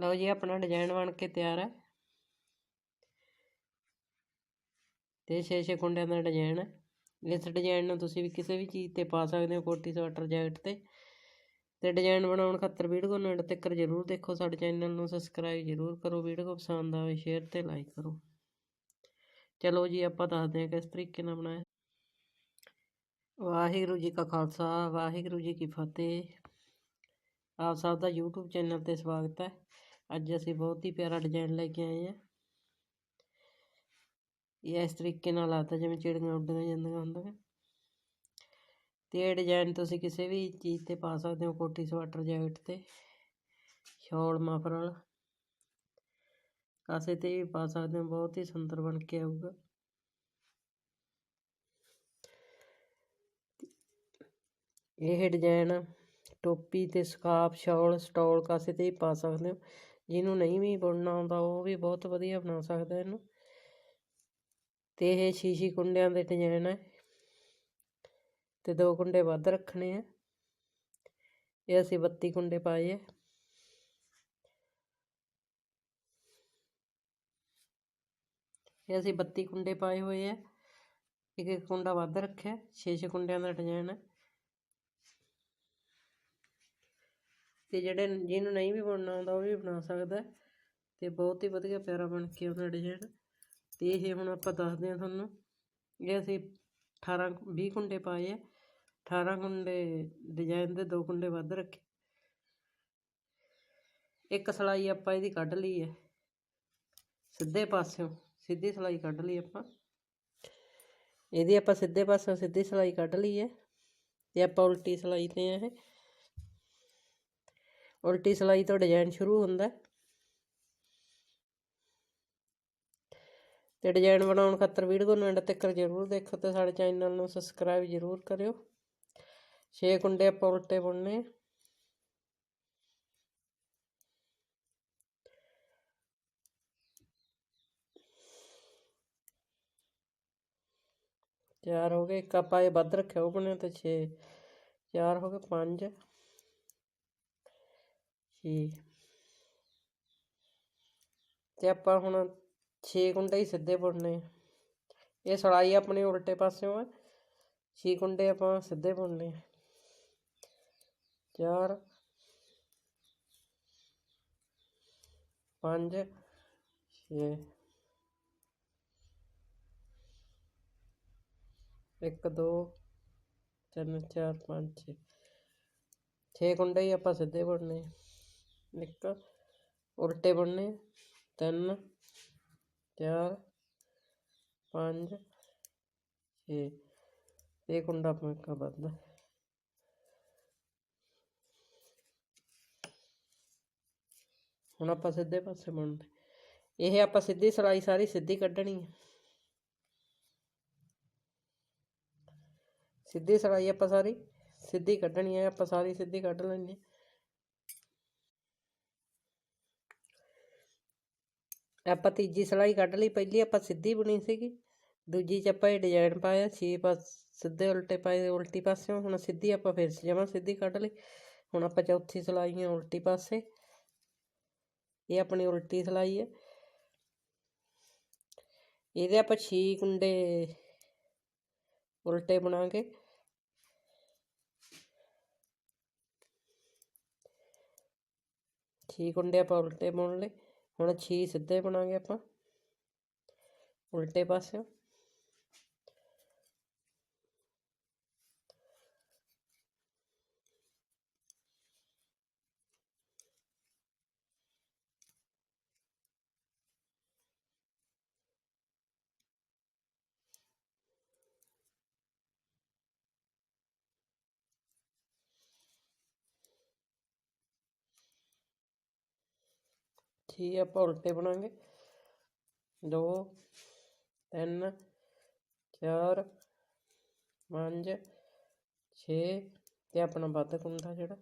ਲਓ ਜੀ, ਆਪਣਾ ਡਿਜ਼ਾਈਨ ਬਣ ਕੇ ਤਿਆਰ ਹੈ। ਤੇ ਛੇ ਛੇ ਕੁੰਡਿਆਂ ਦਾ ਡਿਜ਼ਾਈਨ ਹੈ। ਇਸ ਡਿਜ਼ਾਈਨ ਨੂੰ ਤੁਸੀਂ ਵੀ ਕਿਸੇ ਵੀ ਚੀਜ਼ ਤੇ ਪਾ ਸਕਦੇ ਹੋ, ਕੋਟੀ, ਸਵੈਟਰ, ਜੈਕਟ ਤੇ। ਤੇ ਡਿਜ਼ਾਈਨ ਬਣਾਉਣ ਖਾਤਰ ਵੀਡੀਓ ਨੂੰ ਐਂਡ ਤੱਕ ਜਰੂਰ ਦੇਖੋ। ਸਾਡੇ ਚੈਨਲ ਨੂੰ ਸਬਸਕ੍ਰਾਈਬ ਜਰੂਰ ਕਰੋ। ਵੀਡੀਓ ਪਸੰਦ ਆਵੇ ਸ਼ੇਅਰ ਤੇ ਲਾਈਕ ਕਰੋ। ਚਲੋ ਜੀ, ਆਪਾਂ ਦੱਸਦੇ ਹਾਂ ਕਿਸ ਤਰੀਕੇ ਨਾਲ ਬਣਾਇਆ। ਵਾਹਿਗੁਰੂ ਜੀ ਕਾ ਖਾਲਸਾ, ਵਾਹਿਗੁਰੂ ਜੀ ਕੀ ਫਤਿਹ। ਆਪ ਸਭ ਦਾ YouTube ਚੈਨਲ ਤੇ ਸਵਾਗਤ ਹੈ। ਅੱਜ ਅਸੀਂ ਬਹੁਤ ਹੀ ਪਿਆਰਾ ਡਿਜ਼ਾਈਨ ਲੈ ਕੇ ਆਏ ਹਾਂ। ਇਹ ਇਸ ਤਰੀਕੇ ਨਾਲ ਆਦਾ ਜਿਵੇਂ ਚਿੜੀਆਂ ਉੱਡੀਆਂ ਜਾਂਦੀਆਂ ਹੁੰਦੀਆਂ। ਤੇ ਇਹ ਡਿਜ਼ਾਈਨ ਤੁਸੀਂ ਕਿਸੇ ਵੀ ਚੀਜ਼ ਤੇ ਪਾ ਸਕਦੇ ਹੋ ਕੋਟੀ ਸਵਾਟਰ, ਜੈਕਟ ਤੇ, ਸ਼ਾਲ ਮਫਰਲ ਕਾਸੇ ਤੇ ਵੀ ਪਾ ਸਕਦੇ ਹੋ, ਬਹੁਤ ਹੀ ਸੁੰਦਰ ਬਣ ਕੇ ਆਊਗਾ। ਇਹ ਡਿਜ਼ਾਈਨ ਟੋਪੀ ਅਤੇ ਸਕਾਫ ਸ਼ੋਲ, ਸਟੋਲ ਕਾਸੇ ਤੇ ਵੀ ਪਾ ਸਕਦੇ ਹੋ। ਜਿਹਨੂੰ ਨਹੀਂ ਵੀ ਬੁਣਨਾ ਆਉਂਦਾ, ਉਹ ਵੀ ਬਹੁਤ ਵਧੀਆ ਬਣਾ ਸਕਦਾ ਇਹਨੂੰ। ਤੇ ਇਹ ਸ਼ੀਸ਼ੀ ਕੁੰਡਿਆਂ ਦੇ ਡਿਜ਼ਾਈਨ ਹੈ। ਤੇ ਦੋ ਕੁੰਡੇ ਵੱਧ ਰੱਖਣੇ ਆ। ਇਹ ਅਸੀਂ 32 ਕੁੰਡੇ ਪਾਏ ਆ। ਇਹ ਅਸੀਂ 32 ਕੁੰਡੇ ਪਾਏ ਹੋਏ ਆ। ਇੱਕ ਇੱਕ ਕੁੰਡਾ ਵੱਧ ਰੱਖਿਆ। 6-6 ਕੁੰਡਿਆਂ ਦਾ ਡਿਜ਼ਾਈਨ ਹੈ। ਤੇ ਜਿਹੜੇ ਜਿਹਨੂੰ ਨਹੀਂ ਵੀ ਬਣਨਾ ਆਉਂਦਾ ਉਹ ਵੀ ਬਣਾ ਸਕਦਾ ਤੇ ਬਹੁਤ ਹੀ ਵਧੀਆ ਪਿਆਰਾ ਬਣ ਕੇ ਆਉਂਦਾ ਡਿਜ਼ਾਈਨ। ਤੇ ਇਹ ਹੁਣ ਆਪਾਂ ਦੱਸਦੇ ਹਾਂ ਤੁਹਾਨੂੰ। ਇਹ ਅਸੀਂ 18 20 ਕੁੰਡੇ ਪਾਏ ਆ। 18 ਕੁੰਡੇ ਡਿਜ਼ਾਈਨ ਦੇ, ਦੋ ਕੁੰਡੇ ਵੱਧ ਰੱਖੇ। ਇੱਕ ਸਲਾਈ ਆਪਾਂ ਇਹਦੀ ਕੱਢ ਲਈ ਹੈ। ਸਿੱਧੇ ਪਾਸਿਓਂ, ਸਿੱਧੀ ਸਲਾਈ ਕੱਢ ਲਈ ਆਪਾਂ। ਇਹਦੀ ਆਪਾਂ ਸਿੱਧੇ ਪਾਸਿਓਂ ਸਿੱਧੀ ਸਲਾਈ ਕੱਢ ਲਈ ਹੈ। ਤੇ ਆਪਾਂ ਉਲਟੀ ਸਲਾਈ ਤੇ ਆ ਇਹ। ਉਲਟੀ ਸਲਾਈ ਤੋਂ ਡਿਜ਼ਾਈਨ ਸ਼ੁਰੂ ਹੁੰਦਾ ਤੇ ਡਿਜ਼ਾਈਨ ਬਣਾਉਣ ਖਾਤਰ ਵੀਡੀਓ ਨੂੰ ਐਂਡ ਤੱਕ ਜ਼ਰੂਰ ਦੇਖੋ ਤੇ ਸਾਡੇ ਚੈਨਲ ਨੂੰ ਸਬਸਕ੍ਰਾਈਬ ਜ਼ਰੂਰ ਕਰਿਓ। ਛੇ ਕੁੰਡੇ ਆਪਾਂ ਉਲਟੇ ਬੁਣਨੇ ਚਾਰ ਹੋ ਗਏ, ਇੱਕ ਆਪਾਂ ਇਹ ਵੱਧ ਰੱਖਿਆ, ਉਹ ਬਣੇ ਤੇ 6 ਚਾਰ ਹੋ ਗਏ 5 ਛੇ ਤੇ ਆਪਾਂ ਹੁਣ 6 ਕੁੰਡੇ ਹੀ ਸਿੱਧੇ ਬੁਣਨੇ ਇਹ ਸੜਾਈ ਆਪਣੀ ਉਲਟੇ ਪਾਸਿਓਂ ਹੈ। 6 ਕੁੰਡੇ ਆਪਾਂ ਸਿੱਧੇ ਬੁਣਨੇ ਚਾਰ, ਪੰਜ, ਛੇ, ਇੱਕ, ਦੋ, ਤਿੰਨ, ਚਾਰ, ਪੰਜ, ਛੇ। ਛੇ ਕੁੰਡੇ ਹੀ ਆਪਾਂ ਸਿੱਧੇ ਬੁਣਨੇ ਇੱਕ, ਉਲਟੇ ਬੁਣਨੇ ਤਿੰਨ, ਚਾਰ, ਪੰਜ, ਛੇ। ਇਹ ਕੁੰਡਾ ਆਪਣਾ ਵੱਧਦਾ ਹੁਣ ਆਪਾਂ ਸਿੱਧੇ ਪਾਸੇ ਬੁਣਦੇ ਇਹ ਆਪਾਂ ਸਿੱਧੀ ਸਲਾਈ ਸਾਰੀ ਸਿੱਧੀ ਕੱਢਣੀ ਹੈ ਸਿੱਧੀ ਸਲਾਈ ਆਪਾਂ ਸਾਰੀ ਸਿੱਧੀ ਕੱਢਣੀ ਹੈ ਆਪਾਂ ਸਾਰੀ ਸਿੱਧੀ ਕੱਢ ਲੈਣੀ ਆਪਾਂ ਤੀਜੀ ਸਲਾਈ ਕੱਢ ਲਈ, ਪਹਿਲੀ ਆਪਾਂ ਸਿੱਧੀ ਬੁਣੀ ਸੀਗੀ। ਦੂਜੀ ਚ ਆਪਾਂ ਇਹ ਡਿਜ਼ਾਈਨ ਪਾਇਆ ਛੇ ਪਾਸ ਸਿੱਧੇ ਉਲਟੇ ਪਾਏ, ਉਲਟੀ ਪਾਸਿਓਂ, ਹੁਣ ਸਿੱਧੀ ਆਪਾਂ ਫਿਰ ਜਮਾਂ ਸਿੱਧੀ ਕੱਢ ਲਈ। ਹੁਣ ਆਪਾਂ ਚੌਥੀ ਸਲਾਈ ਹੈ ਉਲਟੀ ਪਾਸੇ। ਇਹ ਆਪਣੀ ਉਲਟੀ ਸਲਾਈ ਹੈ ਇਹਦੇ ਆਪਾਂ 6 ਕੁੰਡੇ ਉਲਟੇ ਬਣਾਗੇ। ਛੇ ਕੁੰਡੇ ਆਪਾਂ ਉਲਟੇ ਬੁਣ ਲਏ। ਹੁਣ 6 ਸਿੱਧੇ ਬਣਾਗੇ ਆਪਾਂ ਉਲਟੇ ਪਾਸੇ ਛੇ ਆਪਾਂ ਉਲਟੇ ਬਣਾਂਗੇ। ਦੋ, ਤਿੰਨ, ਚਾਰ, ਪੰਜ, ਛੇ ਤੇ ਆਪਣਾ ਵੱਧ ਕੁੰਡਾ ਜਿਹੜਾ।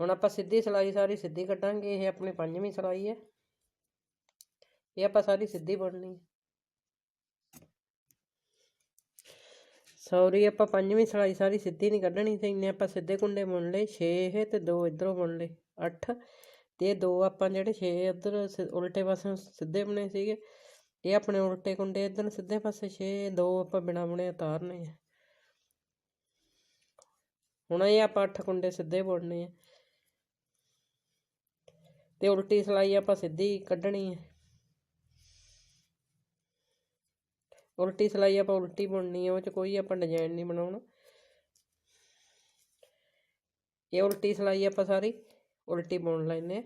ਹੁਣ ਆਪਾਂ ਸਿੱਧੀ ਸਲਾਈ ਸਾਰੀ ਸਿੱਧੀ ਕੱਢਾਂਗੇ, ਇਹ ਆਪਣੀ ਪੰਜਵੀਂ ਸਲਾਈ ਹੈ। ਇਹ ਆਪਾਂ ਸਾਰੀ ਸਿੱਧੀ ਬਣਨੀ ਸੌਰੀ, ਆਪਾਂ ਪੰਜਵੀਂ ਸਲਾਈ ਸਾਰੀ ਸਿੱਧੀ ਨਹੀਂ ਕੱਢਣੀ ਤੇ ਇੰਨੇ ਆਪਾਂ ਸਿੱਧੇ ਕੁੰਡੇ ਬੁਣ ਲਏ 6 ਇਹ ਤੇ ਦੋ ਇਧਰੋਂ ਬੁਣ ਲਏ 8 ਤੇ ਇਹ ਦੋ ਆਪਾਂ ਜਿਹੜੇ 6 ਉਧਰ ਉਲਟੇ ਪਾਸੇ ਸਿੱਧੇ ਬੁਣੇ ਸੀਗੇ, ਇਹ ਆਪਣੇ ਉਲਟੇ ਕੁੰਡੇ ਇਧਰ ਸਿੱਧੇ ਪਾਸੇ 6 ਦੋ ਆਪਾਂ ਬਿਨਾ ਬੁਣੇ ਉਤਾਰਨੇ ਆ। ਹੁਣ ਇਹ ਆਪਾਂ 8 ਕੁੰਡੇ ਸਿੱਧੇ ਬੁਣਨੇ ਆ। ਤੇ ਉਲਟੀ ਸਲਾਈ ਆਪਾਂ ਸਿੱਧੀ ਕੱਢਣੀ ਹੈ ਉਲਟੀ ਸਲਾਈ ਆਪਾਂ ਉਲਟੀ ਬੁਣਨੀ ਹੈ ਉਹ ਚ ਕੋਈ ਆਪਾਂ ਡਿਜ਼ਾਈਨ ਨਹੀਂ ਬਣਾਉਣਾ। ਇਹ ਉਲਟੀ ਸਲਾਈ ਆਪਾਂ ਸਾਰੀ ਉਲਟੀ ਬੁਣ ਲੈਨੇ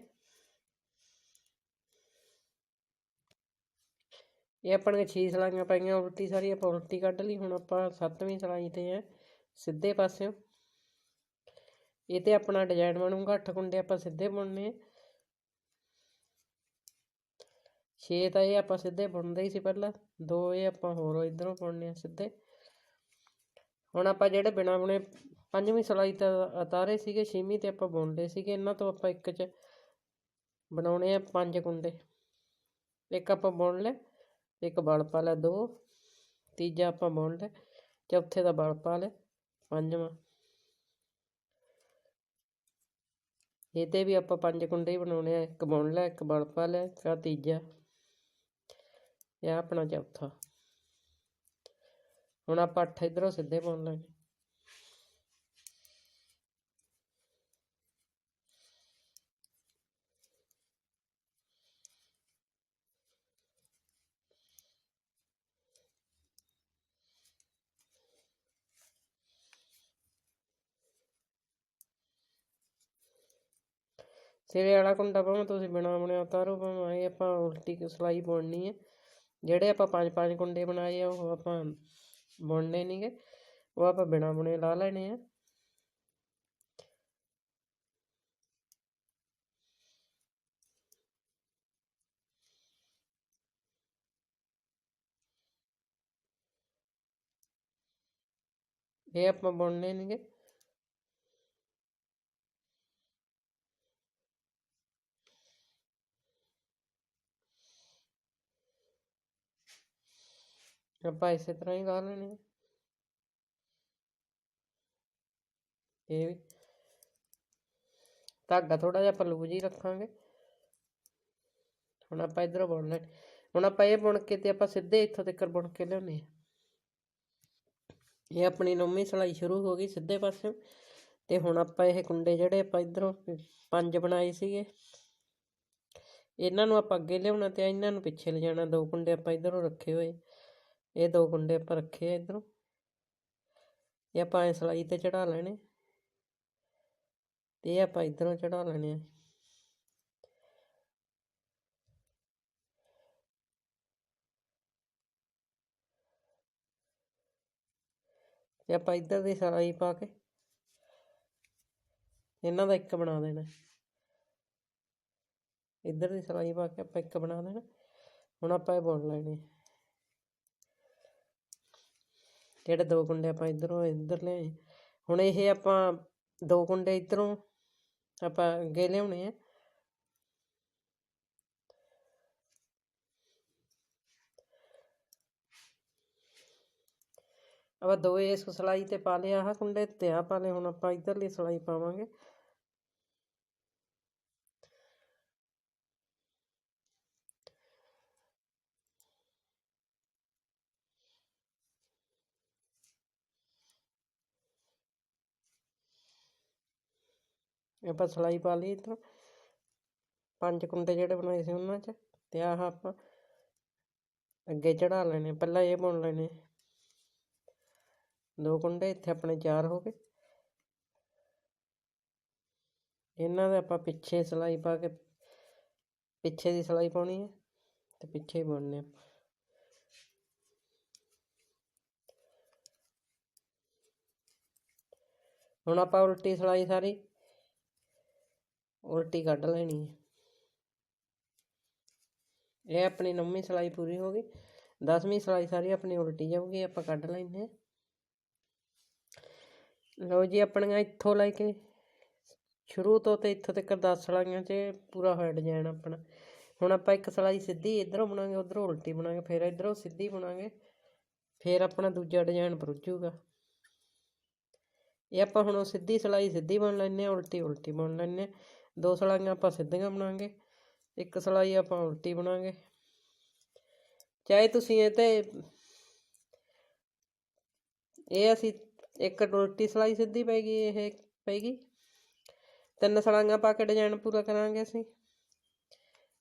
ਇਹ ਆਪਣੇ 6 ਸਲਾਈਆਂ ਪਾਈਆਂ, ਉਲਟੀ ਸਾਰੀ ਆਪਾਂ ਉਲਟੀ ਕੱਢ ਲਈ, ਹੁਣ ਆਪਾਂ 7ਵੀਂ ਸਲਾਈ ਤੇ ਆ, ਸਿੱਧੇ ਪਾਸਿਓਂ। ਇਹ ਤੇ ਆਪਣਾ ਡਿਜ਼ਾਈਨ ਬਣੂਗਾ 8 ਕੁੰਡੇ ਆਪਾਂ ਸਿੱਧੇ ਬੁਣਨੇ ਆ। 6 ਤਾਂ ਇਹ ਆਪਾਂ ਸਿੱਧੇ ਬੁਣਦੇ ਹੀ ਸੀ ਪਹਿਲਾਂ, ਦੋ ਇਹ ਆਪਾਂ ਹੋਰ ਇਧਰੋਂ ਬੁਣਨੇ ਆ ਸਿੱਧੇ। ਹੁਣ ਆਪਾਂ ਜਿਹੜੇ ਬਿਨਾ ਬੁਣੇ ਪੰਜਵੀਂ ਸਲਾਈ ਤਾਂ ਉਤਾਰੇ ਸੀਗੇ, ਛੇਵੀਂ ਤੇ ਆਪਾਂ ਬੁਣ ਲਏ ਸੀਗੇ, ਇਹਨਾਂ ਤੋਂ ਆਪਾਂ ਇੱਕ ਚ ਬਣਾਉਣੇ ਆ ਪੰਜ ਕੁੰਡੇ। ਇੱਕ ਆਪਾਂ ਬੁਣ ਲੈ ਇੱਕ ਬਲ ਪਾ ਲੈ ਦੋ, ਤੀਜਾ ਆਪਾਂ ਬੁਣ ਲੈ ਚੌਥੇ ਦਾ ਬਲ ਪਾ ਲਿਆ, ਪੰਜਵਾਂ। ਇਹਦੇ ਵੀ ਆਪਾਂ ਪੰਜ ਕੁੰਡੇ ਹੀ ਬਣਾਉਣੇ ਆ, ਇੱਕ ਬੁਣ ਲੈ ਇੱਕ ਬਲ ਪਾ ਲੈ ਫਿਰ ਤੀਜਾ। ਇਹ ਆਪਣਾ ਚੌਥਾ। ਹੁਣ ਆਪਾਂ ਅੱਠ ਇਧਰੋਂ ਸਿੱਧੇ ਪਾਉਣ ਲੈਣੇ ਸਿਰੇ ਵਾਲਾ ਕੁੰਡਾ ਭਾਵੇਂ ਤੁਸੀਂ ਬਿਨਾ ਬਣਿਆ ਉਤਾਰੋ ਭਾਵੇਂ ਇਹ ਆਪਾਂ ਉਲਟੀ ਸਿਲਾਈ ਪਾਉਣੀ ਹੈ? ਜਿਹੜੇ ਆਪਾਂ ਪੰਜ ਪੰਜ ਕੁੰਡੇ ਬਣਾਏ ਆ, ਉਹ ਆਪਾਂ ਬੁਣਨੇ ਨਹੀਂਗੇ ਉਹ ਆਪਾਂ ਬਿਨਾ ਬੁਣੇ ਲਾ ਲੈਣੇ ਆ। ਇਹ ਆਪਾਂ ਬੁਣਨੇ ਨੇਗੇ ਆਪਾਂ ਇਸੇ ਤਰ੍ਹਾਂ ਹੀ ਗਾ ਲੈਣੇ ਆ ਇਹ ਵੀ ਧਾਗਾ ਥੋੜਾ ਜਿਹਾ ਆਪਾਂ ਲੂਜ ਹੀ ਰੱਖਾਂਗੇ ਹੁਣ ਆਪਾਂ ਇਧਰੋਂ ਬੁਣ ਲੈ ਹੁਣ ਆਪਾਂ ਇਹ ਬੁਣ ਕੇ ਤੇ ਆਪਾਂ ਸਿੱਧੇ ਇੱਥੋਂ ਤੱਕ ਬੁਣ ਕੇ ਲਿਆਉਣੇ ਆ ਇਹ ਆਪਣੀ ਨੌਵੀਂ ਸਲਾਈ ਸ਼ੁਰੂ ਹੋ ਗਈ ਸਿੱਧੇ ਪਾਸੇ ਤੇ ਹੁਣ ਆਪਾਂ ਇਹ ਕੁੰਡੇ ਜਿਹੜੇ ਆਪਾਂ ਇਧਰੋਂ ਪੰਜ ਬਣਾਏ ਸੀਗੇ ਇਹਨਾਂ ਨੂੰ ਆਪਾਂ ਅੱਗੇ ਲਿਆਉਣਾ ਤੇ ਇਹਨਾਂ ਨੂੰ ਪਿੱਛੇ ਲਿਜਾਣਾ ਦੋ ਕੁੰਡੇ ਆਪਾਂ ਇਧਰੋਂ ਰੱਖੇ ਹੋਏ ਇਹ ਦੋ ਗੁੰਡੇ ਆਪਾਂ ਰੱਖੇ ਆ ਇਧਰੋਂ। ਇਹ ਆਪਾਂ ਐ ਸਲਾਈ ਤੇ ਚੜਾ ਲੈਣੇ। ਤੇ ਇਹ ਆਪਾਂ ਇਧਰੋਂ ਚੜਾ ਲੈਣੇ ਆ। ਤੇ ਆਪਾਂ ਇੱਧਰ ਦੀ ਸਲਾਈ ਪਾ ਕੇ ਇਹਨਾਂ ਦਾ ਇੱਕ ਬਣਾ ਦੇਣਾ। ਇੱਧਰ ਦੀ ਸਲਾਈ ਪਾ ਕੇ ਆਪਾਂ ਇੱਕ ਬਣਾ ਦੇਣਾ। ਹੁਣ ਆਪਾਂ ਇਹ ਬੁਣ ਲੈਣੇ ਜਿਹੜੇ ਦੋ ਕੁੰਡੇ ਆਪਾਂ ਇਧਰੋਂ ਇਧਰ ਲਿਆਏ। ਹੁਣ ਇਹ ਆਪਾਂ ਦੋ ਕੁੰਡੇ ਇਧਰੋਂ ਆਪਾਂ ਅੱਗੇ ਲਿਆਉਣੇ ਆ। ਆਪਾਂ ਦੋ ਇਸ ਸਲਾਈ ਤੇ ਪਾ ਲਿਆ ਆਹ ਕੁੰਡੇ ਤੇ ਆ ਪਾ ਲਏ, ਹੁਣ ਆਪਾਂ ਇਧਰਲੀ ਸਲਾਈ ਪਾਵਾਂਗੇ। ਆਪਾਂ ਸਲਾਈ ਪਾ ਲਈ ਇੱਧਰੋਂ। ਪੰਜ ਕੁੰਡੇ ਜਿਹੜੇ ਬਣਾਏ ਸੀ ਉਹਨਾਂ 'ਚ ਤੇ ਆਹ ਆਪਾਂ ਅੱਗੇ ਚੜਾ ਲੈਣੇ ਪਹਿਲਾਂ ਇਹ ਬੁਣ ਲੈਣੇ ਦੋ ਕੁੰਡੇ ਇੱਥੇ ਆਪਣੇ ਚਾਰ ਹੋ ਗਏ। ਇਹਨਾਂ ਦੇ ਆਪਾਂ ਪਿੱਛੇ ਸਲਾਈ ਪਾ ਕੇ, ਪਿੱਛੇ ਦੀ ਸਲਾਈ ਪਾਉਣੀ ਹੈ ਤੇ ਪਿੱਛੇ ਹੀ ਬੁਣਨੇ ਆਪਾਂ ਹੁਣ ਆਪਾਂ ਉਲਟੀ ਸਲਾਈ ਸਾਰੀ ਉਲਟੀ ਕੱਢ ਲੈਣੀ ਹੈ ਇਹ ਆਪਣੀ ਨੌਵੀਂ ਸਲਾਈ ਪੂਰੀ ਹੋ ਗਈ। 10ਵੀਂ ਸਲਾਈ ਸਾਰੀ ਆਪਣੀ ਉਲਟੀ ਜਾਊਗੀ, ਆਪਾਂ ਕੱਢ ਲੈਂਦੇ ਹਾਂ। ਲਓ ਜੀ, ਆਪਣੀਆਂ ਇੱਥੋਂ ਲੈ ਕੇ ਸ਼ੁਰੂ ਤੋਂ ਤੇ ਇੱਥੋਂ ਤੱਕ 10 ਸਲਾਈਆਂ 'ਚ ਪੂਰਾ ਹੋਇਆ ਡਿਜ਼ਾਈਨ ਆਪਣਾ। ਹੁਣ ਆਪਾਂ ਇੱਕ ਸਲਾਈ ਸਿੱਧੀ ਇਧਰੋਂ ਬਣਾਂਗੇ, ਉਧਰੋਂ ਉਲਟੀ ਬਣਾਂਗੇ, ਫਿਰ ਇਧਰੋਂ ਸਿੱਧੀ ਬਣਾਂਗੇ, ਫਿਰ ਆਪਣਾ ਦੂਜਾ ਡਿਜ਼ਾਈਨ ਪਰੁੱਜੂਗਾ। ਇਹ ਆਪਾਂ ਹੁਣ ਸਿੱਧੀ ਸਲਾਈ ਸਿੱਧੀ ਬਣ ਲੈਂਦੇ ਹਾਂ ਉਲਟੀ ਉਲਟੀ ਬਣ ਲੈਂਦੇ ਹਾਂ। ਦੋ ਸਲਾਈਆਂ ਆਪਾਂ ਸਿੱਧੀਆਂ ਬਣਾਂਗੇ, ਇੱਕ ਸਲਾਈ ਆਪਾਂ ਉਲਟੀ ਬਣਾਵਾਂਗੇ ਚਾਹੇ ਤੁਸੀਂ ਇਹ ਤੇ ਇਹ ਅਸੀਂ ਇੱਕ ਉਲਟੀ ਸਲਾਈ ਸਿੱਧੀ ਪੈਗੀ ਇਹ ਪੈਗੀ ਤਿੰਨ ਸਲਾਈਆਂ ਪਾ ਕੇ ਡਿਜ਼ਾਈਨ ਪੂਰਾ ਕਰਾਂਗੇ ਅਸੀਂ।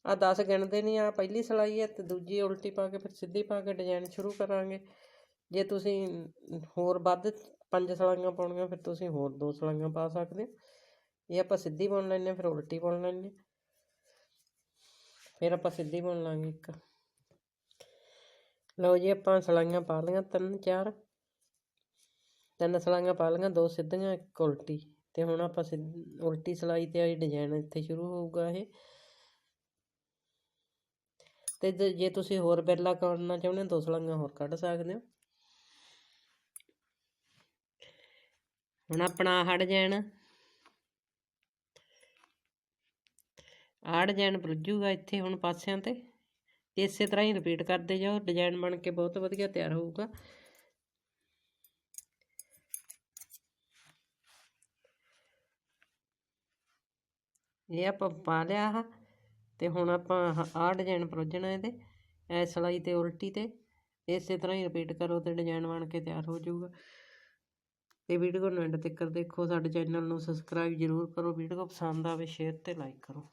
ਆ 10 ਗਿਣਦੇ ਨਹੀਂ ਆ ਪਹਿਲੀ ਸਲਾਈ ਹੈ ਤੇ ਦੂਜੀ ਉਲਟੀ ਪਾ ਕੇ ਫਿਰ ਸਿੱਧੀ ਪਾ ਕੇ ਡਿਜ਼ਾਈਨ ਸ਼ੁਰੂ ਕਰਾਂਗੇ। ਜੇ ਤੁਸੀਂ ਹੋਰ ਵੱਧ ਪੰਜ ਸਲਾਈਆਂ ਪਾਉਣੀਆਂ, ਫਿਰ ਤੁਸੀਂ ਹੋਰ ਦੋ ਸਲਾਈਆਂ ਪਾ ਸਕਦੇ ਹੋ। ਇਹ ਆਪਾਂ ਸਿੱਧੀ ਬੁਣ ਲੈਂਦੇ ਫਿਰ ਉਲਟੀ ਬੁਣ ਲੈਂਦੇ ਫਿਰ ਆਪਾਂ ਸਿੱਧੀ ਬੁਣ ਲਾਂਗੇ ਇੱਕ। ਲਓ ਜੀ, ਆਪਾਂ ਸਲਾਈਆਂ ਪਾ ਲਈਆਂ ਤਿੰਨ, ਚਾਰ। ਤਿੰਨ ਸਲਾਈਆਂ ਪਾ ਲਈਆਂ, ਦੋ ਸਿੱਧੀਆਂ, ਇੱਕ ਉਲਟੀ। ਤੇ ਹੁਣ ਆਪਾਂ ਉਲਟੀ ਸਲਾਈ ਤੇ ਆਈ ਡਿਜ਼ਾਈਨ ਇੱਥੇ ਸ਼ੁਰੂ ਹੋਊਗਾ ਇਹ। ਤੇ ਜੇ- ਤੁਸੀਂ ਹੋਰ ਬਿਰਲਾ ਕਰਨਾ ਚਾਹੁੰਦੇ ਹੋ, ਦੋ ਸਲਾਈਆਂ ਹੋਰ ਕੱਢ ਸਕਦੇ ਹੋ। ਹੁਣ ਆਪਣਾ ਆਹ ਡਿਜ਼ਾਈਨ ਆਹ ਡਿਜ਼ਾਈਨ ਬੁੱਝੂਗਾ ਇੱਥੇ ਹੁਣ ਪਾਸਿਆਂ ਤੇ। ਇਸੇ ਤਰ੍ਹਾਂ ਹੀ ਰਿਪੀਟ ਕਰਦੇ ਜਾਓ ਡਿਜ਼ਾਈਨ ਬਣ ਕੇ ਬਹੁਤ ਵਧੀਆ ਤਿਆਰ ਹੋਊਗਾ। ਇਹ ਆਪਾਂ ਪਾ ਲਿਆ ਆਹ ਤੇ ਹੁਣ ਆਪਾਂ ਆਹ- ਆਹ ਡਿਜ਼ਾਈਨ ਪਰੋਜਣਾ ਇਹਦੇ ਐ ਸਲਾਈ ਤੇ ਉਲਟੀ ਤੇ। ਇਸੇ ਤਰ੍ਹਾਂ ਹੀ ਰਿਪੀਟ ਕਰੋ ਤੇ ਡਿਜ਼ਾਈਨ ਬਣ ਕੇ ਤਿਆਰ ਹੋ ਜਾਊਗਾ। ਤੇ ਵੀਡੀਓ ਨੂੰ ਐਂਡ ਤੱਕ ਦੇਖੋ, ਸਾਡੇ ਚੈਨਲ ਨੂੰ ਸਬਸਕ੍ਰਾਈਬ ਜ਼ਰੂਰ ਕਰੋ, ਵੀਡੀਓ ਪਸੰਦ ਆਵੇ ਸ਼ੇਅਰ ਤੇ ਲਾਈਕ ਕਰੋ।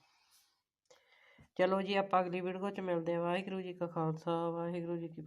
ਚਲੋ ਜੀ, ਆਪਾਂ ਅਗਲੀ ਵੀਡੀਓ 'ਚ ਮਿਲਦੇ ਹਾਂ। ਵਾਹਿਗੁਰੂ ਜੀ ਕਾ ਖਾਲਸਾ, ਵਾਹਿਗੁਰੂ ਜੀ ਕੀ